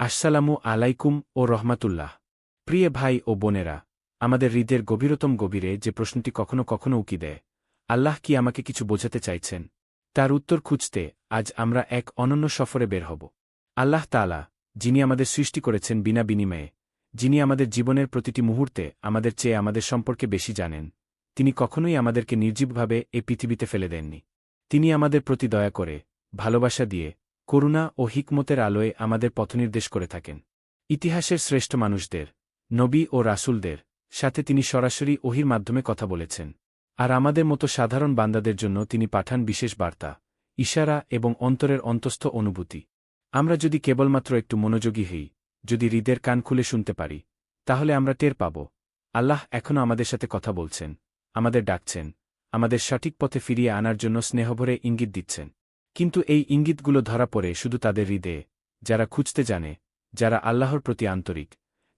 আসসালামু আলাইকুম ও রহমাতুল্লাহ। প্রিয় ভাই ও বোনেরা, আমাদের হৃদের গভীরতম গভীরে যে প্রশ্নটি কখনো কখনো উকি দেয়, আল্লাহ কি আমাকে কিছু বোঝাতে চাইছেন? তার উত্তর খুঁজতে আজ আমরা এক অনন্য সফরে বের হব। আল্লাহ তালা যিনি আমাদের সৃষ্টি করেছেন বিনা বিনিময়ে, যিনি আমাদের জীবনের প্রতিটি মুহূর্তে আমাদের চেয়ে আমাদের সম্পর্কে বেশি জানেন, তিনি কখনোই আমাদেরকে নির্জীবভাবে এ পৃথিবীতে ফেলে দেননি। তিনি আমাদের প্রতি দয়া করে, ভালোবাসা দিয়ে করুণা ও হিকমতের আলোয় আমাদের পথনির্দেশ করে থাকেন। ইতিহাসের শ্রেষ্ঠ মানুষদের, নবী ও রাসুলদের, সাথে তিনি সরাসরি ওহির মাধ্যমে কথা বলেছেন। আর আমাদের মতো সাধারণ বান্দাদের জন্য তিনি পাঠান বিশেষ বার্তা, ইশারা এবং অন্তরের অন্তস্থ অনুভূতি। আমরা যদি কেবলমাত্র একটু মনোযোগী হই, যদি হৃদের কান খুলে শুনতে পারি, তাহলে আমরা টের পাব। আল্লাহ এখনও আমাদের সাথে কথা বলছেন, আমাদের ডাকছেন, আমাদের সঠিক পথে ফিরিয়ে আনার জন্য স্নেহভরে ইঙ্গিত দিচ্ছেন। কিন্তু এই ইঙ্গিতগুলো ধরা পড়ে শুধু তাদের হৃদয়ে, যারা খুঁজতে জানে, যারা আল্লাহর প্রতি আন্তরিক,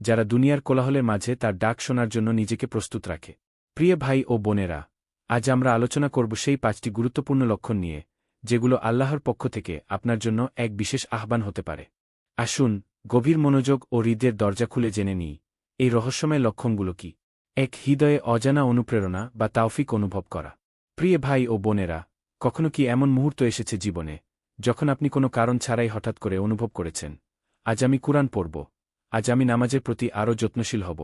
যারা দুনিয়ার কোলাহলের মাঝে তার ডাক শোনার জন্য নিজেকে প্রস্তুত রাখে। প্রিয় ভাই ও বোনেরা, আজ আমরা আলোচনা করব সেই পাঁচটি গুরুত্বপূর্ণ লক্ষণ নিয়ে, যেগুলো আল্লাহর পক্ষ থেকে আপনার জন্য এক বিশেষ আহ্বান হতে পারে। আসুন গভীর মনোযোগ ও হৃদের দরজা খুলে জেনে নিই, এই রহস্যময় লক্ষণগুলো কি? এক হৃদয়ে অজানা অনুপ্রেরণা বা তাওফিক অনুভব করা। প্রিয় ভাই ও বোনেরা কখনো কি এমন মুহূর্ত এসেছে জীবনে, যখন আপনি কোনো কারণ ছাড়াই হঠাৎ করে অনুভব করেছেন, আজ আমি কুরআন পড়ব, আজ আমি নামাজের প্রতি আরও যত্নশীল হব,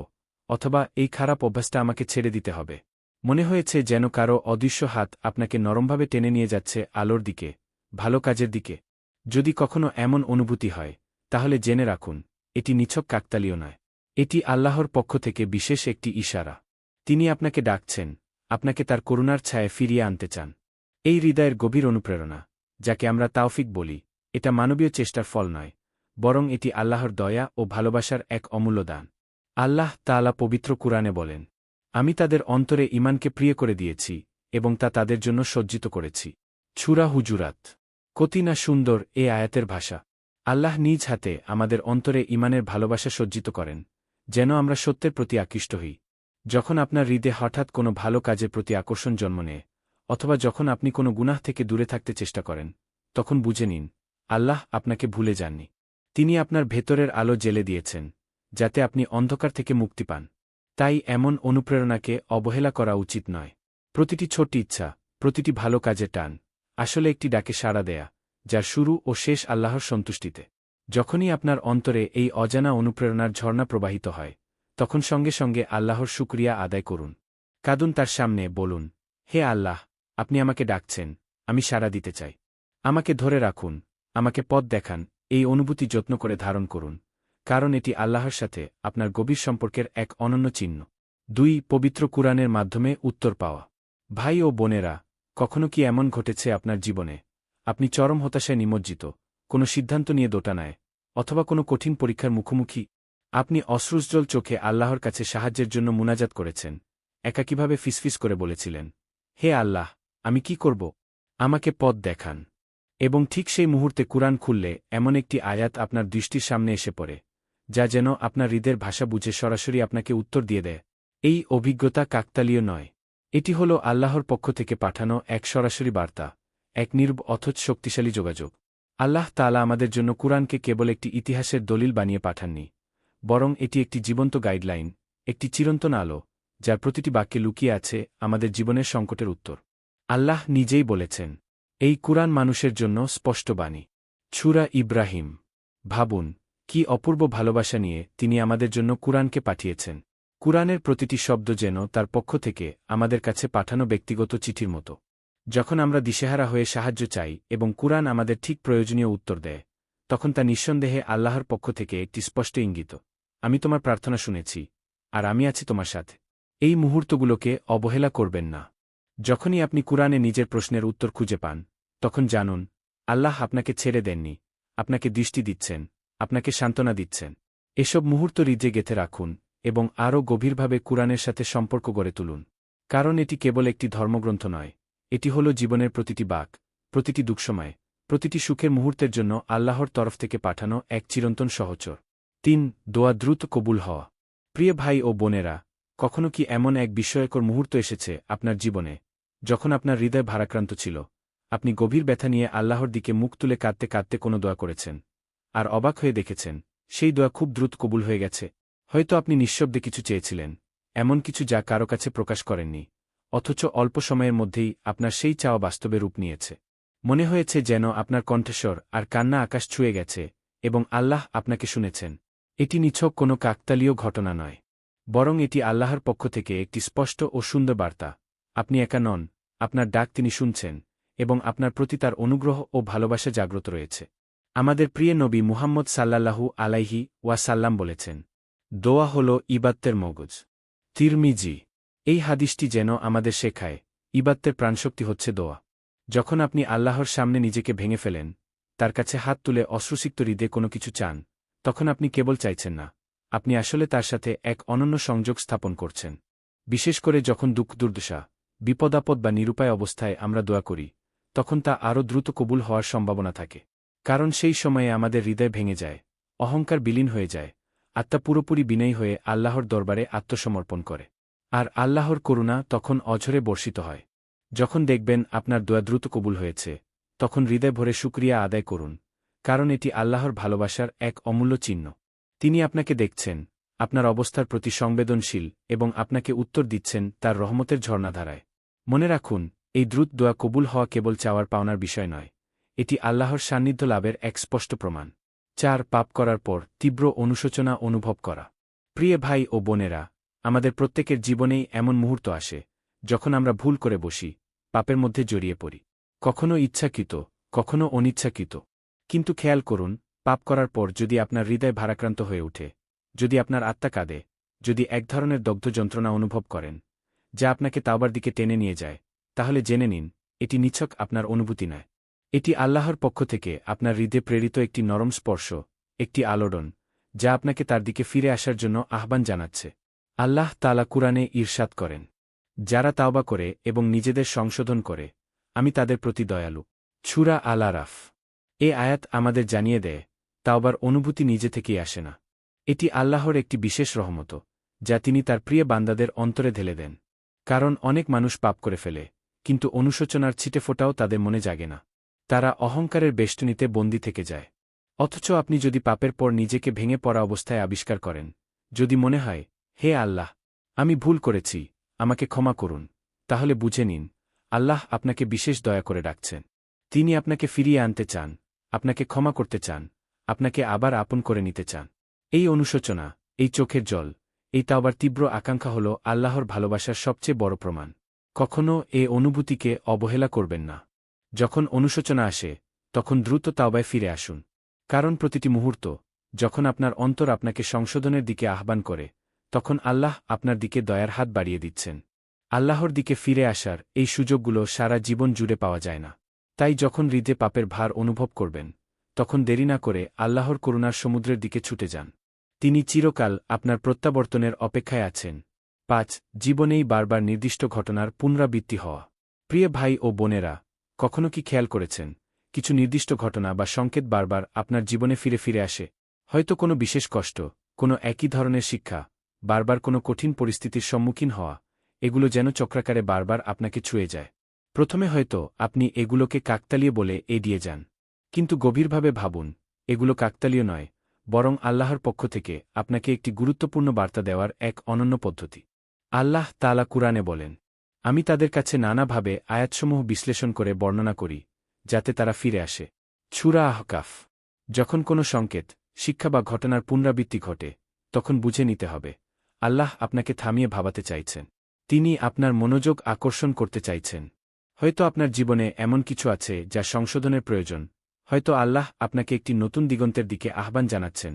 অথবা এই খারাপ অভ্যাসটা আমাকে ছেড়ে দিতে হবে মনে হয়েছে যেন কারও অদৃশ্য হাত আপনাকে নরমভাবে টেনে নিয়ে যাচ্ছে আলোর দিকে, ভালো কাজের দিকে। যদি কখনো এমন অনুভূতি হয়, তাহলে জেনে রাখুন, এটি নিছক কাকতালীয় নয়। এটি আল্লাহর পক্ষ থেকে বিশেষ একটি ইশারা। তিনি আপনাকে ডাকছেন, আপনাকে তার করুণার ছায়া ফিরিয়ে আনতে চান। এই হৃদয়ের গভীর অনুপ্রেরণা, যাকে আমরা তাওফিক বলি, এটা মানবীয় চেষ্টার ফল নয়, বরং এটি আল্লাহর দয়া ও ভালোবাসার এক অমূল্য দান। আল্লাহ তালা পবিত্র কুরআনে বলেন, আমি তাদের অন্তরে ইমানকে প্রিয় করে দিয়েছি এবং তা তাদের জন্য সজ্জিত করেছি। ছুরা হুজুরাত। কতি না সুন্দর এ আয়াতের ভাষা। আল্লাহ নিজ হাতে আমাদের অন্তরে ইমানের ভালোবাসা সজ্জিত করেন, যেন আমরা সত্যের প্রতি আকৃষ্ট হই। যখন আপনার হৃদে হঠাৎ কোনো ভালো কাজের প্রতি আকর্ষণ জন্ম নেয় অথবা যখন আপনি কোনো গুনাহ থেকে দূরে থাকতে চেষ্টা করেন, তখন বুঝে নিন, আল্লাহ আপনাকে ভুলে যাননি। তিনি আপনার ভেতরের আলো জেলে দিয়েছেন, যাতে আপনি অন্ধকার থেকে মুক্তি পান। তাই এমন অনুপ্রেরণাকে অবহেলা করা উচিত নয়। প্রতিটি ছোট্ট ইচ্ছা, প্রতিটি ভালো কাজে টান, আসলে একটি ডাকে সাড়া দেয়া, যার শুরু ও শেষ আল্লাহর সন্তুষ্টিতে। যখনই আপনার অন্তরে এই অজানা অনুপ্রেরণার ঝর্ণা প্রবাহিত হয়, তখন সঙ্গে সঙ্গে আল্লাহর শুক্রিয়া আদায় করুন। কাদুন তার সামনে, বলুন, হে আল্লাহ আপনি আমাকে ডাকছেন, আমি সাড়া দিতে চাই। আমাকে ধরে রাখুন, আমাকে পথ দেখান, এই অনুভূতি যত্ন করে ধারণ করুন, কারণ এটি আল্লাহর সাথে আপনার গভীর সম্পর্কের এক অনন্য চিহ্ন। দুই, পবিত্র কুরআনের মাধ্যমে উত্তর পাওয়া। ভাই ও বোনেরা, কখনো কি এমন ঘটেছে আপনার জীবনে? আপনি চরম হতাশায় নিমজ্জিত, কোনো সিদ্ধান্ত নিয়ে দোটানায়, অথবা কোনো কঠিন পরীক্ষার মুখোমুখি? আপনি অশ্রুজ্জ্বল চোখে আল্লাহর কাছে সাহায্যের জন্য মুনাজাত করেছেন, একাকীভাবে ফিসফিস করে বলেছিলেন, হে আল্লাহ আমি কি করব? আমাকে পথ দেখান। এবং ঠিক সেই মুহূর্তে কুরআন খুললে এমন একটি আয়াত আপনার দৃষ্টির সামনে এসে পড়ে, যা যেন আপনার হৃদের ভাষা বুঝে সরাসরি আপনাকে উত্তর দিয়ে দেয়। এই অভিজ্ঞতা কাকতালীয় নয়। এটি হল আল্লাহর পক্ষ থেকে পাঠানো এক সরাসরি বার্তা, এক নির্ব অথচ শক্তিশালী যোগাযোগ। আল্লাহ তালা আমাদের জন্য কুরআনকে কেবল একটি ইতিহাসের দলিল বানিয়ে পাঠাননি, বরং এটি একটি জীবন্ত গাইডলাইন, একটি চিরন্তন আলো, যার প্রতিটি বাক্যে লুকিয়ে আছে আমাদের জীবনের সংকটের উত্তর। আল্লাহ নিজেই বলেছেন, এই কুরআন মানুষের জন্য স্পষ্ট বাণী। ছুরা ইব্রাহিম। ভাবুন, কি অপূর্ব ভালোবাসা নিয়ে তিনি আমাদের জন্য কুরআনকে পাঠিয়েছেন। কুরআনের প্রতিটি শব্দ যেন তার পক্ষ থেকে আমাদের কাছে পাঠানো ব্যক্তিগত চিঠির মতো। যখন আমরা দিশেহারা হয়ে সাহায্য চাই এবং কুরআন আমাদের ঠিক প্রয়োজনীয় উত্তর দেয়, তখন তা নিঃসন্দেহে আল্লাহর পক্ষ থেকে একটি স্পষ্ট ইঙ্গিত। আমি তোমার প্রার্থনা শুনেছি, আর আমি আছি তোমার সাথে। এই মুহূর্তগুলোকে অবহেলা করবেন না। যখনই আপনি কুরআনে নিজের প্রশ্নের উত্তর খুঁজে পান, তখন জানুন, আল্লাহ আপনাকে ছেড়ে দেননি, আপনাকে দৃষ্টি দিচ্ছেন, আপনাকে সান্ত্বনা দিচ্ছেন। এসব মুহূর্ত রিজে গেথে রাখুন এবং আরও গভীরভাবে কুরআনের সাথে সম্পর্ক গড়ে তুলুন। কারণ এটি কেবল একটি ধর্মগ্রন্থ নয়, এটি হল জীবনের প্রতিটি বাক, প্রতিটি দুঃসময়, প্রতিটি সুখের মুহূর্তের জন্য আল্লাহর তরফ থেকে পাঠানো এক চিরন্তন সহচর। তিন, দোয়া দ্রুত কবুল হওয়া। প্রিয় ভাই ও বোনেরা, কখনো কি এমন এক বিস্ময়কর মুহূর্ত এসেছে আপনার জীবনে? যখন আপনার হৃদয় ভারাক্রান্ত ছিল, আপনি গভীর ব্যথা নিয়ে আল্লাহর দিকে মুখ তুলে কাঁদতে কাঁদতে কোনো দোয়া করেছেন। আর অবাক হয়ে দেখেছেন, সেই দোয়া খুব দ্রুত কবুল হয়ে গেছে। হয়তো আপনি নিঃশব্দে কিছু চেয়েছিলেন, এমন কিছু যা কারও কাছে প্রকাশ করেননি, অথচ অল্প সময়ের মধ্যেই আপনার সেই চাওয়া বাস্তবে রূপ নিয়েছে। মনে হয়েছে যেন আপনার কণ্ঠস্বর আর কান্না আকাশ ছুঁয়ে গেছে, এবং আল্লাহ আপনাকে শুনেছেন। এটি নিছক কোনো কাকতালীয় ঘটনা নয়, বরং এটি আল্লাহর পক্ষ থেকে একটি স্পষ্ট ও সুন্দর বার্তা। আপনি একা নন, আপনার ডাক তিনি শুনছেন, এবং আপনার প্রতি তার অনুগ্রহ ও ভালোবাসা জাগ্রত রয়েছে। আমাদের প্রিয় নবী মুহাম্মদ সাল্লাল্লাহু আলাইহি ওয়াসাল্লাম বলেছেন, দোয়া হল ইবাত্তের মগজ। তিরমিজি, এই হাদিসটি যেন আমাদের শেখায় ইবাত্তের প্রাণশক্তি হচ্ছে দোয়া। যখন আপনি আল্লাহর সামনে নিজেকে ভেঙে ফেলেন, তার কাছে হাত তুলে অশ্রুসিক্ত হৃদে কোনো কিছু চান, তখন আপনি কেবল চাইছেন না, আপনি আসলে তার সাথে এক অনন্য সংযোগ স্থাপন করছেন। বিশেষ করে যখন দুঃখ দুর্দশা বিপদাপদ বা নিরুপায় অবস্থায় আমরা দোয়া করি, তখন তা আরও দ্রুত কবুল হওয়ার সম্ভাবনা থাকে। কারণ সেই সময়ে আমাদের হৃদয় ভেঙে যায়, অহংকার বিলীন হয়ে যায়, আত্মা পুরোপুরি বিনয়ী হয়ে আল্লাহর দরবারে আত্মসমর্পণ করে। আর আল্লাহর করুণা তখন অঝরে বর্ষিত হয়। যখন দেখবেন আপনার দোয়া দ্রুত কবুল হয়েছে, তখন হৃদয় ভরে শুক্রিয়া আদায় করুন, কারণ এটি আল্লাহর ভালোবাসার এক অমূল্য চিহ্ন। তিনি আপনাকে দেখছেন আপনার অবস্থার প্রতি সংবেদনশীল এবং আপনাকে উত্তর দিচ্ছেন তার রহমতের ঝর্ণাধারায়। মনে রাখুন, এই দ্রুত দোয়া কবুল হওয়া কেবল চাওয়ার পাওনার বিষয় নয়, এটি আল্লাহর সান্নিধ্য লাভের এক স্পষ্ট প্রমাণ। চার, পাপ করার পর তীব্র অনুশোচনা অনুভব করা। প্রিয় ভাই ও বোনেরা, আমাদের প্রত্যেকের জীবনেই এমন মুহূর্ত আসে, যখন আমরা ভুল করে বসি, পাপের মধ্যে জড়িয়ে পড়ি। কখনো ইচ্ছাকৃত, কখনো অনিচ্ছাকৃত। কিন্তু খেয়াল করুন, পাপ করার পর যদি আপনার হৃদয় ভারাক্রান্ত হয়ে ওঠে যদি আপনার আত্মা কাঁদে, যদি এক ধরনের দগ্ধ যন্ত্রণা অনুভব করেন, যা আপনাকে তাওবার দিকে টেনে নিয়ে যায়, তাহলে জেনে নিন, এটি নিছক আপনার অনুভূতি নয়। এটি আল্লাহর পক্ষ থেকে আপনার হৃদয়ে প্রেরিত একটি নরম স্পর্শ, একটি আলোড়ন, যা আপনাকে তার দিকে ফিরে আসার জন্য আহ্বান জানাচ্ছে। আল্লাহ তালা কুরআনে ঈর্ষাদ করেন, যারা তাওবা করে এবং নিজেদের সংশোধন করে, আমি তাদের প্রতি দয়ালু। ছুরা আলা রাফ এ আয়াত আমাদের জানিয়ে দেয়, তাওবার অনুভূতি নিজে থেকেই আসে না। এটি আল্লাহর একটি বিশেষ রহমত, যা তিনি তার প্রিয় বান্দাদের অন্তরে ঢেলে দেন। কারণ অনেক মানুষ পাপ করে ফেলে, কিন্তু অনুশোচনার ছিটে ফোটাও তাদের মনে জাগে না। তারা অহংকারের বেষ্টনীতে বন্দী থেকে যায়। অথচ আপনি যদি পাপের পর নিজেকে ভেঙে পড়া অবস্থায় আবিষ্কার করেন, যদি মনে হয়, হে আল্লাহ, আমি ভুল করেছি, আমাকে ক্ষমা করুন তাহলে বুঝে নিন, আল্লাহ আপনাকে বিশেষ দয়া করে ডাকছেন। তিনি আপনাকে ফিরিয়ে আনতে চান, আপনাকে ক্ষমা করতে চান, আপনাকে আবার আপন করে নিতে চান। এই অনুশোচনা, এই চোখের জল, এই তাওবার তীব্র আকাঙ্ক্ষা হল আল্লাহর ভালোবাসার সবচেয়ে বড় প্রমাণ। কখনও এ অনুভূতিকে অবহেলা করবেন না। যখন অনুশোচনা আসে, তখন দ্রুত তাওবায় ফিরে আসুন। কারণ প্রতিটি মুহূর্ত, যখন আপনার অন্তর আপনাকে সংশোধনের দিকে আহ্বান করে, তখন আল্লাহ আপনার দিকে দয়ার হাত বাড়িয়ে দিচ্ছেন। আল্লাহর দিকে ফিরে আসার এই সুযোগগুলো সারা জীবন জুড়ে পাওয়া যায় না। তাই যখন হৃদে পাপের ভার অনুভব করবেন তখন দেরি না করে আল্লাহর করুণার সমুদ্রের দিকে ছুটে যান। তিনি চিরকাল আপনার প্রত্যাবর্তনের অপেক্ষায় আছেন। পাঁচ, জীবনেই বারবার নির্দিষ্ট ঘটনার পুনরাবৃত্তি হওয়া। প্রিয় ভাই ও বোনেরা, কখনো কি খেয়াল করেছেন? কিছু নির্দিষ্ট ঘটনা বা সংকেত বারবার আপনার জীবনে ফিরে ফিরে আসে। হয়তো কোনো বিশেষ কষ্ট, কোনো একই ধরনের শিক্ষা, বারবার কোনো কঠিন পরিস্থিতির সম্মুখীন হওয়া, এগুলো যেন চক্রাকারে বারবার আপনাকে ছুঁয়ে যায়। প্রথমে হয়তো আপনি এগুলোকে কাকতালিয়ে বলে এড়িয়ে যান। কিন্তু গভীরভাবে ভাবুন, এগুলো কাকতালীয় নয়, বরং আল্লাহর পক্ষ থেকে আপনাকে একটি গুরুত্বপূর্ণ বার্তা দেওয়ার এক অনন্য পদ্ধতি। আল্লাহ তালা কুরআনে বলেন, আমি তাদের কাছে নানাভাবে আয়াতসমূহ বিশ্লেষণ করে বর্ণনা করি, যাতে তারা ফিরে আসে। ছুরা আহকাফ, যখন কোনো সংকেত, শিক্ষা বা ঘটনার পুনরাবৃত্তি ঘটে, তখন বুঝে নিতে হবে, আল্লাহ আপনাকে থামিয়ে ভাবাতে চাইছেন। তিনি আপনার মনোযোগ আকর্ষণ করতে চাইছেন। হয়তো আপনার জীবনে এমন কিছু আছে যা সংশোধনের প্রয়োজন হয়তো আল্লাহ আপনাকে একটি নতুন দিগন্তের দিকে আহ্বান জানাচ্ছেন,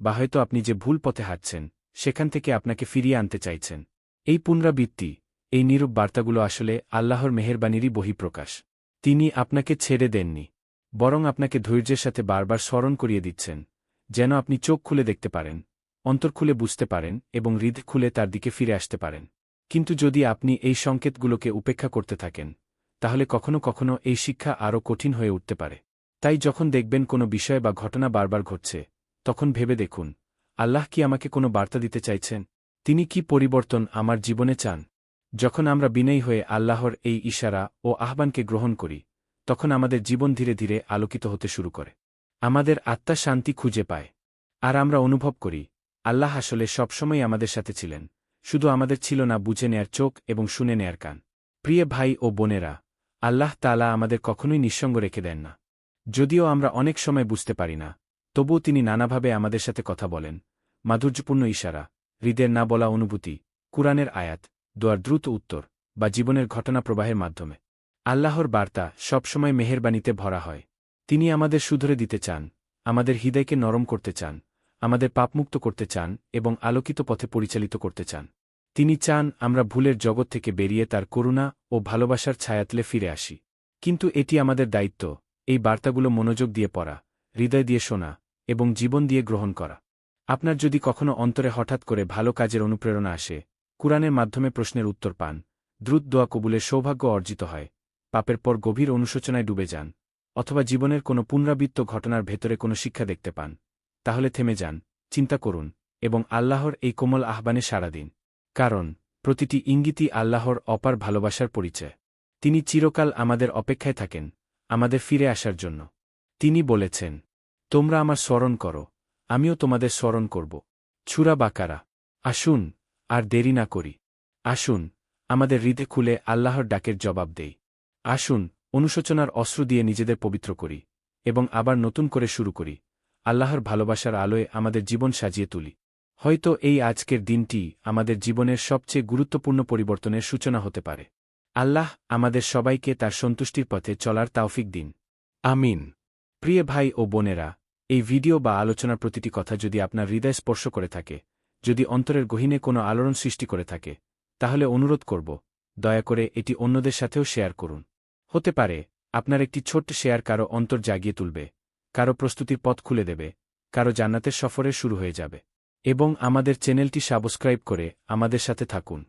বা হয়তো আপনি যে ভুল পথে হাঁটছেন, সেখান থেকে আপনাকে ফিরিয়ে আনতে চাইছেন। এই পুনরাবৃত্তি, এই নিরূপ বার্তাগুলো আসলে আল্লাহর মেহেরবানিরই বহিঃপ্রকাশ। তিনি আপনাকে ছেড়ে দেননি, বরং আপনাকে ধৈর্যের সাথে বারবার স্মরণ করিয়ে দিচ্ছেন, যেন আপনি চোখ খুলে দেখতে পারেন, অন্তর খুলে বুঝতে পারেন এবং হৃদ খুলে তার দিকে ফিরে আসতে পারেন। কিন্তু যদি আপনি এই সংকেতগুলোকে উপেক্ষা করতে থাকেন, তাহলে কখনো কখনো এই শিক্ষা আরও কঠিন হয়ে উঠতে পারে। তাই যখন দেখবেন কোনো বিষয় বা ঘটনা বারবার ঘটছে, তখন ভেবে দেখুন, আল্লাহ কি আমাকে কোনো বার্তা দিতে চাইছেন? তিনি কি পরিবর্তন আমার জীবনে চান? যখন আমরা বিনয়ী হয়ে আল্লাহর এই ইশারা ও আহ্বানকে গ্রহণ করি, তখন আমাদের জীবন ধীরে ধীরে আলোকিত হতে শুরু করে। আমাদের আত্মা শান্তি খুঁজে পায়। আর আমরা অনুভব করি, আল্লাহ আসলে সবসময় আমাদের সাথে ছিলেন, শুধু আমাদের ছিল না বুঝে নেয়ার চোখ এবং শুনে নেয়ার কান। প্রিয় ভাই ও বোনেরা, আল্লাহ তালা আমাদের কখনোই নিঃসঙ্গ রেখে দেন না। যদিও আমরা অনেক সময় বুঝতে পারি না, তবুও তিনি নানাভাবে আমাদের সাথে কথা বলেন। মাধুর্যপূর্ণ ইশারা, হৃদের না বলা অনুভূতি, কুরআনের আয়াত, দোয়ার দ্রুত উত্তর, বা জীবনের ঘটনা প্রবাহের মাধ্যমে। আল্লাহর বার্তা সবসময় মেহেরবানিতে ভরা হয়। তিনি আমাদের শুধরে দিতে চান, আমাদের হৃদয়কে নরম করতে চান, আমাদের পাপমুক্ত করতে চান এবং আলোকিত পথে পরিচালিত করতে চান। তিনি চান আমরা ভুলের জগৎ থেকে বেরিয়ে তার করুণা ও ভালোবাসার ছায়াতলে ফিরে আসি। কিন্তু এটি আমাদের দায়িত্ব এই বার্তাগুলো মনোযোগ দিয়ে পড়া, হৃদয় দিয়ে শোনা এবং জীবন দিয়ে গ্রহণ করা। আপনার যদি কখনো অন্তরে হঠাৎ করে ভালো কাজের অনুপ্রেরণা আসে, কুরআনের মাধ্যমে প্রশ্নের উত্তর পান, দ্রুত দোয়া কবুলের সৌভাগ্য অর্জিত হয়, পাপের পর গভীর অনুশোচনায় ডুবে যান, অথবা জীবনের কোনো পুনরাবৃত্ত ঘটনার ভেতরে কোনো শিক্ষা দেখতে পান, তাহলে থেমে যান, চিন্তা করুন এবং আল্লাহর এই কোমল আহ্বানে সাড়া দিন। কারণ, প্রতিটি ইঙ্গিতই আল্লাহর অপার ভালোবাসার পরিচয়। তিনি চিরকাল আমাদের অপেক্ষায় থাকেন। আমাদের ফিরে আসার জন্য। তিনি বলেছেন, তোমরা আমার স্মরণ করো, আমিও তোমাদের স্মরণ করব। ছুরা বাকারা, আসুন, আর দেরি না করি। আসুন, আমাদের হৃদে খুলে আল্লাহর ডাকের জবাব দেই। আসুন, অনুশোচনার অস্ত্র দিয়ে নিজেদের পবিত্র করি, এবং আবার নতুন করে শুরু করি, আল্লাহর ভালোবাসার আলোয় আমাদের জীবন সাজিয়ে তুলি। হয়তো এই আজকের দিনটি আমাদের জীবনের সবচেয়ে গুরুত্বপূর্ণ পরিবর্তনের সূচনা হতে পারে। আল্লাহ আমাদের সবাইকে তার সন্তুষ্টির পথে চলার তাওফিক দিন। আমিন। প্রিয় ভাই ও বোনেরা, এই ভিডিও বা আলোচনার প্রতিটি কথা যদি আপনার হৃদয় স্পর্শ করে থাকে, যদি অন্তরের গহীনে কোনো আলোড়ন সৃষ্টি করে থাকে, তাহলে অনুরোধ করব, দয়া করে এটি অন্যদের সাথেও শেয়ার করুন। হতে পারে, আপনার একটি ছোট্ট শেয়ার কারও অন্তর জাগিয়ে তুলবে, কারও প্রস্তুতির পথ খুলে দেবে, কারও জান্নাতের সফরে শুরু হয়ে যাবে। এবং আমাদের চ্যানেলটি সাবস্ক্রাইব করে আমাদের সাথে থাকুন।